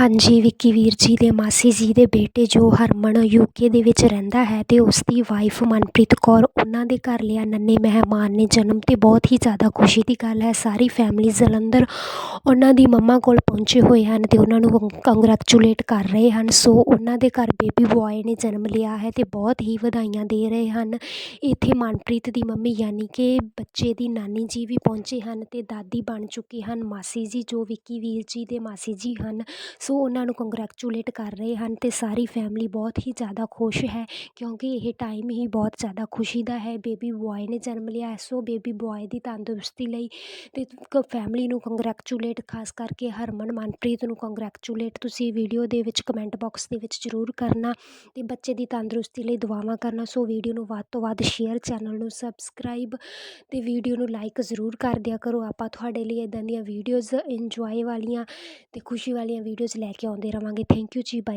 ਹਾਂਜੀ, ਵਿੱਕੀ ਵੀਰ ਜੀ ਦੇ ਮਾਸੀ ਜੀ ਦੇ ਬੇਟੇ ਜੋ ਹਰਮਨ ਯੂਕੇ ਦੇ ਵਿੱਚ ਰਹਿੰਦਾ ਹੈ ਅਤੇ ਉਸ ਦੀ ਵਾਈਫ ਮਨਪ੍ਰੀਤ ਕੌਰ, ਉਹਨਾਂ ਦੇ ਘਰ ਲਿਆ ਨੰਨੇ ਮਹਿਮਾਨ ਨੇ। ਜਨਮ 'ਤੇ ਬਹੁਤ ਹੀ ਜ਼ਿਆਦਾ ਖੁਸ਼ੀ ਦੀ ਗੱਲ ਹੈ। ਸਾਰੀ ਫੈਮਿਲੀ ਜਲੰਧਰ ਉਹਨਾਂ ਦੀ ਮੰਮਾ ਕੋਲ ਪਹੁੰਚੇ ਹੋਏ ਹਨ ਅਤੇ ਉਹਨਾਂ ਨੂੰ ਕੰਗਰੈਕਚੁਲੇਟ ਕਰ ਰਹੇ ਹਨ। ਸੋ ਉਹਨਾਂ ਦੇ ਘਰ ਬੇਬੀ ਬੋਆਏ ਨੇ ਜਨਮ ਲਿਆ ਹੈ ਅਤੇ ਬਹੁਤ ਹੀ ਵਧਾਈਆਂ ਦੇ ਰਹੇ ਹਨ। ਇੱਥੇ ਮਨਪ੍ਰੀਤ ਦੀ ਮੰਮੀ ਯਾਨੀ ਕਿ ਬੱਚੇ ਦੀ ਨਾਨੀ ਜੀ ਵੀ ਪਹੁੰਚੇ ਹਨ ਅਤੇ ਦਾਦੀ ਬਣ ਚੁੱਕੇ ਹਨ। ਮਾਸੀ ਜੀ ਜੋ ਵਿੱਕੀ ਵੀਰ ਜੀ ਦੇ ਮਾਸੀ ਜੀ ਹਨ ਸੋ ਉਹਨਾਂ ਨੂੰ ਕੰਗਰੈਚੂਲੇਟ ਕਰ ਰਹੇ ਹਨ ਅਤੇ ਸਾਰੀ ਫੈਮਿਲੀ ਬਹੁਤ ਹੀ ਜ਼ਿਆਦਾ ਖੁਸ਼ ਹੈ ਕਿਉਂਕਿ ਇਹ ਟਾਈਮ ਹੀ ਬਹੁਤ ਜ਼ਿਆਦਾ ਖੁਸ਼ੀ ਦਾ ਹੈ। ਬੇਬੀ ਬੋਆਏ ਨੇ ਜਨਮ ਲਿਆ ਸੋ ਬੇਬੀ ਬੋਆਏ ਦੀ ਤੰਦਰੁਸਤੀ ਲਈ ਅਤੇ ਕ ਫੈਮਿਲੀ ਨੂੰ ਕੰਗਰੈਚੂਲੇਟ ਖਾਸ ਕਰਕੇ ਹਰਮਨ, ਮਨਪ੍ਰੀਤ ਨੂੰ ਕੰਗਰੈਚੂਲੇਟ ਤੁਸੀਂ ਵੀਡੀਓ ਦੇ ਵਿੱਚ ਕਮੈਂਟ ਬਾਕਸ ਦੇ ਵਿੱਚ ਜ਼ਰੂਰ ਕਰਨਾ ਅਤੇ ਬੱਚੇ ਦੀ ਤੰਦਰੁਸਤੀ ਲਈ ਦੁਆਵਾਂ ਕਰਨਾ। ਸੋ ਵੀਡੀਓ ਨੂੰ ਵੱਧ ਤੋਂ ਵੱਧ ਸ਼ੇਅਰ ਚੈਨਲ ਨੂੰ ਸਬਸਕ੍ਰਾਈਬ ਅਤੇ ਵੀਡੀਓ ਨੂੰ ਲਾਈਕ ਜ਼ਰੂਰ ਕਰ ਦਿਆ ਕਰੋ। ਆਪਾਂ ਤੁਹਾਡੇ ਲਈ ਇੱਦਾਂ ਦੀਆਂ ਵੀਡੀਓਜ਼ ਇੰਜੋਏ ਵਾਲੀਆਂ ਅਤੇ ਖੁਸ਼ੀ ਵਾਲੀਆਂ ਵੀਡੀਓਜ਼ ਲੈ ਕੇ ਆਉਂਦੇ ਰਹਾਂਗੇ ਥੈਂਕ ਯੂ ਜੀ ਬਾਏ